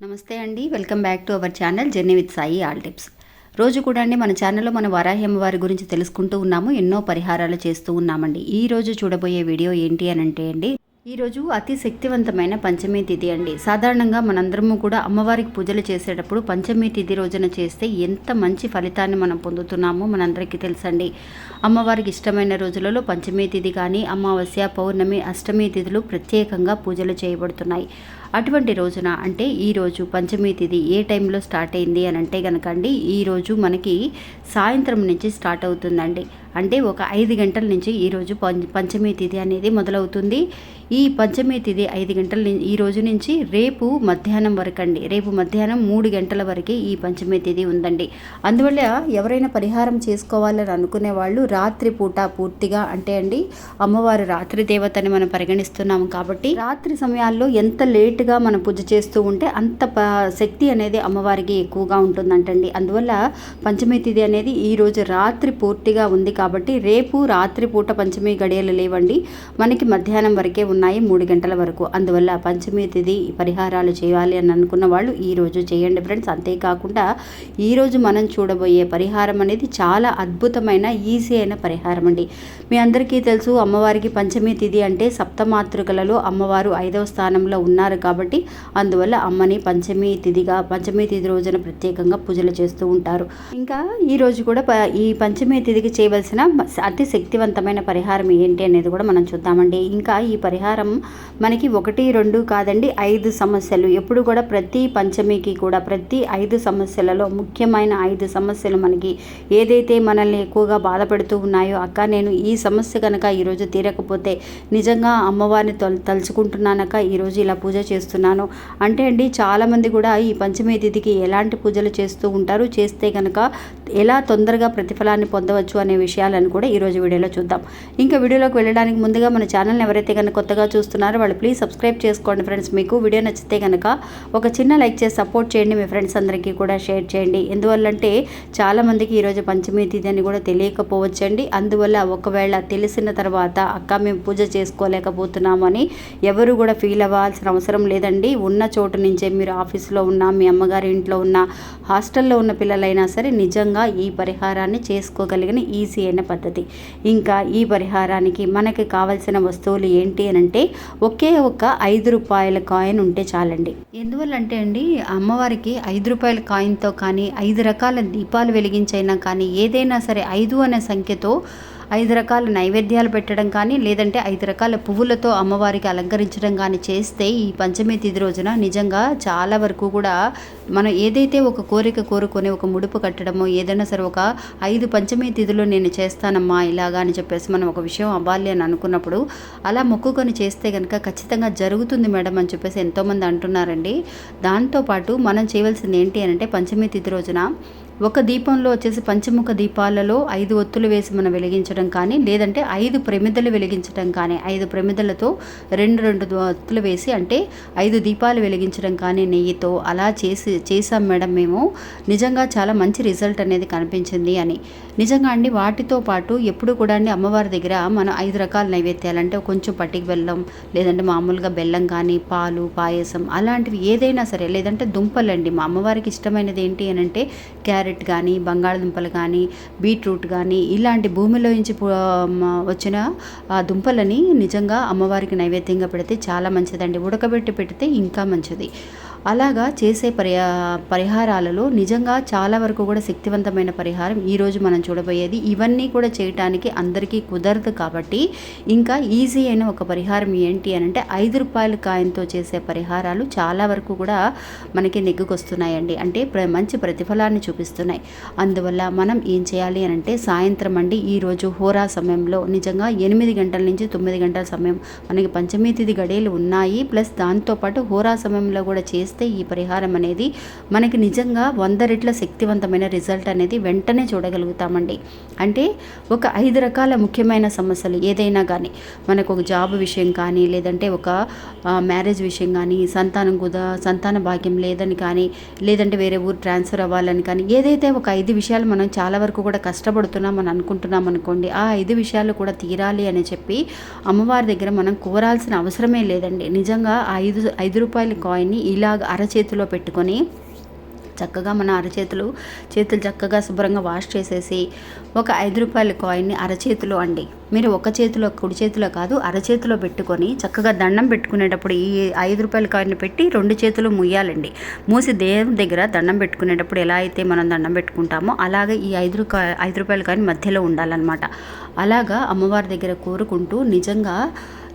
నమస్తే అండి. Welcome back to our channel journey with Sai all tips. రోజు కూడా అండి మన ఛానల్లో మన వరాహి వారి గురించి తెలుసుకుంటూ ఉన్నాము ఎన్నో పరిహారాలు చేస్తూ ఉన్నామండి. ఈ రోజు చూడబోయే వీడియో ఏంటి అని అంటే అండి ఈరోజు అతి శక్తివంతమైన పంచమి తిథి అండి. సాధారణంగా మనందరము కూడా అమ్మవారికి పూజలు చేసేటప్పుడు పంచమి తిథి రోజున చేస్తే ఎంత మంచి ఫలితాన్ని మనం పొందుతున్నామో మనందరికీ తెలుసండి. అమ్మవారికి ఇష్టమైన రోజులలో పంచమి తిథి కానీ అమావాస్య పౌర్ణమి అష్టమి తిథులు ప్రత్యేకంగా పూజలు చేయబడుతున్నాయి. అటువంటి రోజున అంటే ఈరోజు పంచమి తిథి ఏ టైంలో స్టార్ట్ అయింది అని అంటే కనుక అండి ఈరోజు మనకి సాయంత్రం నుంచి స్టార్ట్ అవుతుందండి. అంటే ఒక ఐదు గంటల నుంచి ఈరోజు పంచమి తిథి అనేది మొదలవుతుంది. ఈ పంచమి తిథి ఐదు గంటల ఈ రోజు నుంచి రేపు మధ్యాహ్నం వరకు అండి. రేపు మధ్యాహ్నం మూడు గంటల వరకే ఈ పంచమి తిథి ఉందండి. అందువల్ల ఎవరైనా పరిహారం చేసుకోవాలని అనుకునే వాళ్ళు రాత్రి పూట పూర్తిగా అంటే అండి అమ్మవారు రాత్రి దేవతని మనం పరిగణిస్తున్నాము కాబట్టి రాత్రి సమయాల్లో ఎంత లేట్ లేటుగా మనం పూజ చేస్తూ ఉంటే అంత ప శక్తి అనేది అమ్మవారికి ఎక్కువగా ఉంటుందంటండి. అందువల్ల పంచమి తిథి అనేది ఈరోజు రాత్రి పూర్తిగా ఉంది కాబట్టి రేపు రాత్రి పూట పంచమి గడియలు లేవండి. మనకి మధ్యాహ్నం వరకే ఉన్నాయి మూడు గంటల వరకు. అందువల్ల పంచమి తిథి పరిహారాలు చేయాలి అని అనుకున్న వాళ్ళు ఈరోజు చేయండి ఫ్రెండ్స్. అంతేకాకుండా ఈరోజు మనం చూడబోయే పరిహారం అనేది చాలా అద్భుతమైన ఈజీ అయిన పరిహారం అండి. మీ అందరికీ తెలుసు అమ్మవారికి పంచమి తిథి అంటే సప్తమాతృకలలో అమ్మవారు ఐదవ స్థానంలో ఉన్నారు కాబట్టి అందువల్ల అమ్మని పంచమి తిథిగా పంచమి తిథి రోజున ప్రత్యేకంగా పూజలు చేస్తూ ఉంటారు. ఇంకా ఈ రోజు కూడా ప- ఈ పంచమి తిథికి చేయవలసిన అతి శక్తివంతమైన పరిహారం ఏంటి అనేది కూడా మనం చూద్దామండి. ఇంకా ఈ పరిహారం మనకి ఒకటి రెండు కాదండి ఐదు సమస్యలు. ఎప్పుడు కూడా ప్రతి పంచమికి కూడా ప్రతి ఐదు సమస్యలలో ముఖ్యమైన ఐదు సమస్యలు మనకి ఏదైతే మనల్ని ఎక్కువగా బాధపెడుతూ ఉన్నాయో అక్క నేను ఈ సమస్య కనుక ఈరోజు తీరకపోతే నిజంగా అమ్మవారిని తల్ తలుచుకుంటున్నానక ఈరోజు ఇలా పూజ చేస్తున్నాను. అంటే అండి చాలామంది కూడా ఈ పంచమి తిథికి ఎలాంటి పూజలు చేస్తూ ఉంటారు? చేస్తే కనుక ఎలా తొందరగా ప్రతిఫలాన్ని పొందవచ్చు అనే విషయాలను కూడా ఈరోజు వీడియోలో చూద్దాం. ఇంకా వీడియోలోకి వెళ్ళడానికి ముందుగా మన ఛానల్ని ఎవరైతే కనుక కొత్తగా చూస్తున్నారో వాళ్ళు ప్లీజ్ సబ్స్క్రైబ్ చేసుకోండి ఫ్రెండ్స్ మీకు వీడియో నచ్చితే కనుక ఒక చిన్న లైక్ చేసి సపోర్ట్ చేయండి మీ ఫ్రెండ్స్ అందరికీ కూడా షేర్ చేయండి. ఎందువల్లంటే చాలామందికి ఈరోజు పంచమి తిథి అని కూడా తెలియకపోవచ్చండి. అందువల్ల ఒకవేళ తెలిసిన తర్వాత అక్క మేము పూజ చేసుకోలేకపోతున్నామని ఎవరు కూడా ఫీల్ అవ్వాల్సిన అవసరం లేదండి. ఉన్న చోటు నుంచే మీరు ఆఫీస్లో ఉన్న మీ అమ్మగారి ఇంట్లో ఉన్న హాస్టల్లో ఉన్న పిల్లలైనా సరే నిజంగా ఈ పరిహారాన్ని చేసుకోగలిగిన ఈజీ అయిన పద్ధతి. ఇంకా ఈ పరిహారానికి మనకి కావాల్సిన వస్తువులు ఏంటి అని అంటే ఒకే ఒక ఐదు రూపాయల కాయిన్ ఉంటే చాలండి. ఎందువల్ల అంటే అండి అమ్మవారికి ఐదు రూపాయల కాయిన్తో కానీ ఐదు రకాల దీపాలు వెలిగించైనా కానీ ఏదైనా సరే ఐదు అనే సంఖ్యతో ఐదు రకాల నైవేద్యాలు పెట్టడం కానీ లేదంటే ఐదు రకాల పువ్వులతో అమ్మవారికి అలంకరించడం కానీ చేస్తే ఈ పంచమి తిథి రోజున నిజంగా చాలా వరకు కూడా మనం ఏదైతే ఒక కోరిక కోరుకొని ఒక ముడుపు కట్టడమో ఏదైనా సరే ఒక ఐదు పంచమి తిథిలో నేను చేస్తానమ్మా ఇలాగా అని చెప్పేసి మనం ఒక విషయం అవ్వాలి అని అనుకున్నప్పుడు అలా మొక్కుకొని చేస్తే కనుక ఖచ్చితంగా జరుగుతుంది మేడం అని చెప్పేసి ఎంతోమంది అంటున్నారండి. దాంతోపాటు మనం చేయవలసింది ఏంటి అని అంటే పంచమి తిథి రోజున ఒక దీపంలో వచ్చేసి పంచముఖ దీపాలలో ఐదు ఒత్తులు వేసి మనం వెలిగించడం కానీ లేదంటే ఐదు ప్రమిదలు వెలిగించడం కానీ ఐదు ప్రమిదలతో రెండు రెండు ఒత్తులు వేసి అంటే ఐదు దీపాలు వెలిగించడం కానీ నెయ్యితో అలా చేసి చేసాం మేడం మేము. నిజంగా చాలా మంచి రిజల్ట్ అనేది కనిపించింది అని. నిజంగా అండి వాటితో పాటు ఎప్పుడు కూడా అండి అమ్మవారి దగ్గర మనం ఐదు రకాల నైవేద్యాలు అంటే కొంచెం పట్టిక బెల్లం లేదంటే మామూలుగా బెల్లం కానీ పాలు పాయసం అలాంటివి ఏదైనా సరే లేదంటే దుంపలండి మా అమ్మవారికి ఇష్టమైనది ఏంటి అని అంటే క్యారెట్ కానీ బంగాళదుంపలు కానీ బీట్రూట్ కానీ ఇలాంటి భూమిలో నుంచి వచ్చిన ఆ దుంపలని నిజంగా అమ్మవారికి నైవేద్యంగా పెడితే చాలా మంచిదండి. ఉడకబెట్టి పెడితే ఇంకా మంచిది. అలాగా చేసే పరిహా పరిహారాలలో నిజంగా చాలా వరకు కూడా శక్తివంతమైన పరిహారం ఈరోజు మనం చూడబోయేది. ఇవన్నీ కూడా చేయటానికి అందరికీ కుదరదు కాబట్టి ఇంకా ఈజీ అయిన ఒక పరిహారం ఏంటి అని అంటే ఐదు రూపాయల కాయంతో చేసే పరిహారాలు చాలా వరకు కూడా మనకి నెగ్గుకొస్తున్నాయండి. అంటే ప్ర మంచి ప్రతిఫలాన్ని చూపిస్తున్నాయి. అందువల్ల మనం ఏం చేయాలి అని అంటే సాయంత్రం అండి ఈరోజు హోరా సమయంలో నిజంగా ఎనిమిది గంటల నుంచి తొమ్మిది గంటల సమయం మనకి పంచమీ తిది గడియలు ఉన్నాయి. ప్లస్ దాంతోపాటు హోరా సమయంలో కూడా చేసి చేస్తే ఈ పరిహారం అనేది మనకి నిజంగా వంద రెట్ల శక్తివంతమైన రిజల్ట్ అనేది వెంటనే చూడగలుగుతామండి. అంటే ఒక ఐదు రకాల ముఖ్యమైన సమస్యలు ఏదైనా కానీ మనకు ఒక జాబ్ విషయం కానీ లేదంటే ఒక మ్యారేజ్ విషయం కానీ సంతానం కుదా సంతాన భాగ్యం లేదని కానీ లేదంటే వేరే ఊరు ట్రాన్స్ఫర్ అవ్వాలని కానీ ఏదైతే ఒక ఐదు విషయాలు మనం చాలా వరకు కూడా కష్టపడుతున్నామని అనుకుంటున్నాం అనుకోండి ఆ ఐదు విషయాలు కూడా తీరాలి అని చెప్పి అమ్మవారి దగ్గర మనం కోరాల్సిన అవసరమే లేదండి. నిజంగా ఐదు ఐదు రూపాయల కాయిన్ని ఇలా ఇలాగ అరచేతిలో పెట్టుకొని చక్కగా మన అరచేతులు చేతులు చక్కగా శుభ్రంగా వాష్ చేసేసి ఒక ఐదు రూపాయల కాయిన్ని అరచేతిలో అండి. మీరు ఒక చేతిలో కుడి చేతిలో కాదు అరచేతిలో పెట్టుకొని చక్కగా దండం పెట్టుకునేటప్పుడు ఈ ఐదు రూపాయల కాయిన్ని పెట్టి రెండు చేతులు ముయ్యాలండి మూసి దేవుని దగ్గర దండం పెట్టుకునేటప్పుడు ఎలా అయితే మనం దండం పెట్టుకుంటామో అలాగే ఈ ఐదు రూపాయ ఐదు రూపాయల కాయిన్ మధ్యలో ఉండాలన్నమాట. అలాగా అమ్మవారి దగ్గర కోరుకుంటూ నిజంగా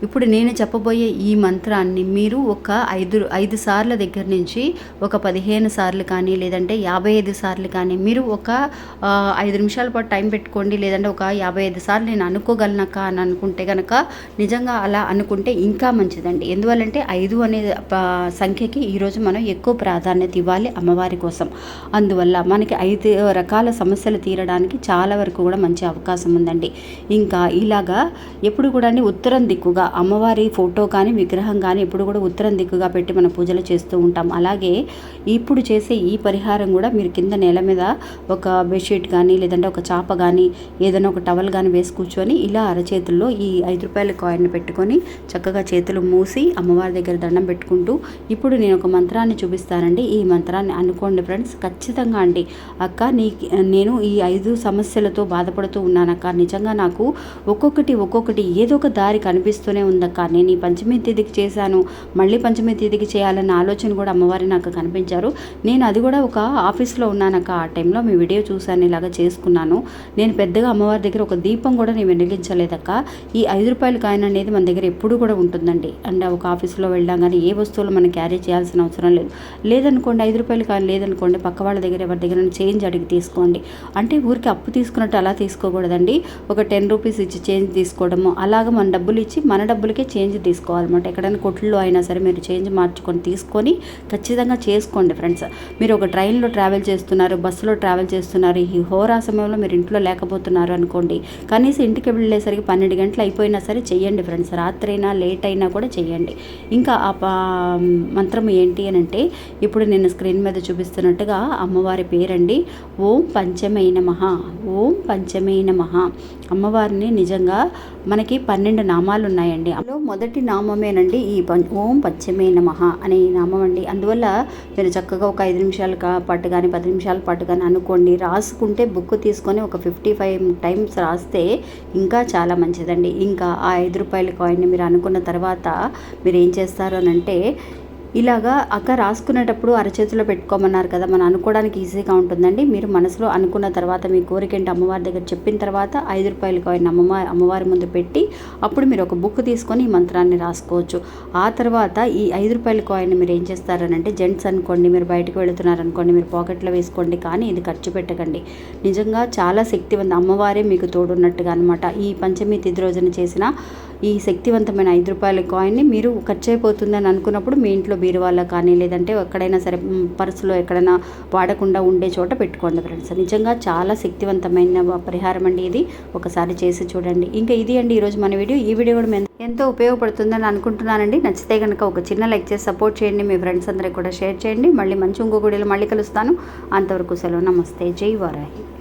ఇప్పుడు నేను చెప్పబోయే ఈ మంత్రాన్ని మీరు ఒక ఐదు ఐదు సార్ల దగ్గర నుంచి ఒక పదిహేను సార్లు కానీ లేదంటే యాభై ఐదు సార్లు కానీ మీరు ఒక ఐదు నిమిషాల పాటు టైం పెట్టుకోండి లేదంటే ఒక యాభై ఐదు సార్లు నేను అనుకోగలనక అని అనుకుంటే కనుక నిజంగా అలా అనుకుంటే ఇంకా మంచిదండి. ఎందువల్లంటే ఐదు అనే సంఖ్యకి ఈరోజు మనం ఎక్కువ ప్రాధాన్యత ఇవ్వాలి అమ్మవారి కోసం. అందువల్ల మనకి ఐదు రకాల సమస్యలు తీరడానికి చాలా వరకు కూడా మంచి అవకాశం ఉందండి. ఇంకా ఇలాగా ఎప్పుడు కూడా ఉత్తరం దిక్కుగా అమ్మవారి ఫోటో కానీ విగ్రహం కానీ ఎప్పుడు కూడా ఉత్తరం దిక్కుగా పెట్టి మనం పూజలు చేస్తూ ఉంటాం. అలాగే ఇప్పుడు చేసే ఈ పరిహారం కూడా మీరు కింద నేల మీద ఒక బెడ్షీట్ కానీ లేదంటే ఒక చాప కానీ ఏదైనా ఒక టవల్ కానీ వేసి కూర్చొని ఇలా అరచేతుల్లో ఈ ఐదు రూపాయల కాయిన్ పెట్టుకొని చక్కగా చేతులు మూసి అమ్మవారి దగ్గర దండం పెట్టుకుంటూ ఇప్పుడు నేను ఒక మంత్రాన్ని చూపిస్తానండి. ఈ మంత్రాన్ని అనుకోండి ఫ్రెండ్స్. ఖచ్చితంగా అండి. అక్క నీ నేను ఈ ఐదు సమస్యలతో బాధపడుతూ ఉన్నానక్క. నిజంగా నాకు ఒక్కొక్కటి ఒక్కొక్కటి ఏదో ఒక దారి కనిపిస్తూనే ఉందక్క. నేను ఈ పంచమి తిథికి చేశాను. మళ్ళీ పంచమి తిథికి చేయాలన్న ఆలోచన కూడా అమ్మవారి నాకు కనిపించారు. నేను అది కూడా ఒక ఆఫీస్లో ఉన్నానక్క. ఆ టైంలో మీ వీడియో చూశాను ఇలాగ చేసుకున్నాను. నేను పెద్దగా అమ్మవారి దగ్గర ఒక దీపం కూడా నేను వెలిగించలేదక్క. ఈ ఐదు రూపాయల కాయిన్ అనేది మన దగ్గర ఎప్పుడు కూడా ఉంటుందండి. అంటే ఒక ఆఫీస్లో వెళ్ళాం కానీ ఏ వస్తువులు మనం క్యారీ చేయాల్సిన అవసరం లేదు. లేదనుకోండి ఐదు రూపాయలు కాయిన్ లేదనుకోండి పక్క వాళ్ళ దగ్గర ఎవరి దగ్గర చేంజ్ అడిగి తీసుకోండి. అంటే ఊరికి అప్పు తీసుకున్నట్టు అలా తీసుకోకూడదండి. ఒక టెన్ రూపీస్ ఇచ్చి చేంజ్ తీసుకోవడము. అలాగ మన డబ్బులు ఇచ్చి మన డబ్బులకే చేంజ్ తీసుకోవాలన్నమాట. ఎక్కడైనా కొట్లో అయినా సరే మీరు చేంజ్ మార్చుకొని తీసుకొని ఖచ్చితంగా చేసుకోండి ఫ్రెండ్స్. మీరు ఒక ట్రైన్లో ట్రావెల్ చేస్తున్నారు బస్సులో ట్రావెల్ చేస్తున్నారు ఈ హోరా సమయంలో మీరు ఇంట్లో లేకపోతున్నారు అనుకోండి కనీసం ఇంటికి వెళ్ళేసరికి పన్నెండు గంటలు అయిపోయినా సరే చేయండి ఫ్రెండ్స్. రాత్రి అయినా లేట్ అయినా కూడా చేయండి. ఇంకా ఆ పా మంత్రం ఏంటి అని అంటే ఇప్పుడు నేను స్క్రీన్ మీద చూపిస్తున్నట్టుగా అమ్మవారి పేరండి ఓం పంచమై మహా ఓం పంచమై మహా అమ్మవారిని నిజంగా మనకి పన్నెండు నామాలు ఉన్నాయండి అందులో మొదటి నామమేనండి ఈ ఓం పచ్చమే నమః అనే నామం అండి అందువల్ల మీరు చక్కగా ఒక ఐదు నిమిషాల కా- పాటు కానీ పది నిమిషాల పాటు కానీ అనుకోండి రాసుకుంటే బుక్ తీసుకొని ఒక ఫిఫ్టీ ఫైవ్ టైమ్స్ రాస్తే ఇంకా చాలా మంచిదండి. ఇంకా ఆ ఐదు రూపాయల కాయిన్ని మీరు అనుకున్న తర్వాత మీరు ఏం చేస్తారు అని అంటే ఇలాగా అక్క రాసుకునేటప్పుడు అరచేతిలో పెట్టుకోమన్నారు కదా మనం అనుకోవడానికి ఈజీగా ఉంటుందండి. మీరు మనసులో అనుకున్న తర్వాత మీ కోరిక ఏంటి అమ్మవారి దగ్గర చెప్పిన తర్వాత ఐదు రూపాయల కాయిన్ అమ్మమ్మ అమ్మవారి ముందు పెట్టి అప్పుడు మీరు ఒక బుక్ తీసుకొని ఈ మంత్రాన్ని రాసుకోవచ్చు. ఆ తర్వాత ఈ ఐదు రూపాయల కాయిన్ మీరు ఏం చేస్తారనంటే జెంట్స్ అనుకోండి మీరు బయటకు వెళుతున్నారు అనుకోండి మీరు పాకెట్లో వేసుకోండి కానీ ఇది ఖర్చు పెట్టకండి. నిజంగా చాలా శక్తివంత అమ్మవారే మీకు తోడున్నట్టుగా అనమాట ఈ పంచమి తిథి రోజున చేసిన ఈ శక్తివంతమైన ఐదు రూపాయల కాయిన్ని మీరు ఖర్చు అయిపోతుందని అనుకున్నప్పుడు మీ ఇంట్లో బీరువాళ్ళ కానీ లేదంటే ఎక్కడైనా సరే పర్సులో ఎక్కడైనా వాడకుండా ఉండే చోట పెట్టుకోండి ఫ్రెండ్స్ నిజంగా చాలా శక్తివంతమైన పరిహారం అండి ఇది. ఒకసారి చేసి చూడండి. ఇంకా ఇది అండి ఈరోజు మన వీడియో. ఈ వీడియో కూడా మేము ఎంతో ఉపయోగపడుతుందని అనుకుంటున్నానండి. నచ్చితే కనుక ఒక చిన్న లైక్ చేసి సపోర్ట్ చేయండి. మీ ఫ్రెండ్స్ అందరికి కూడా షేర్ చేయండి. మళ్ళీ మంచి ఇంకో గుడిలో మళ్ళీ కలుస్తాను. అంతవరకు సెలవు. నమస్తే. జై వారాహి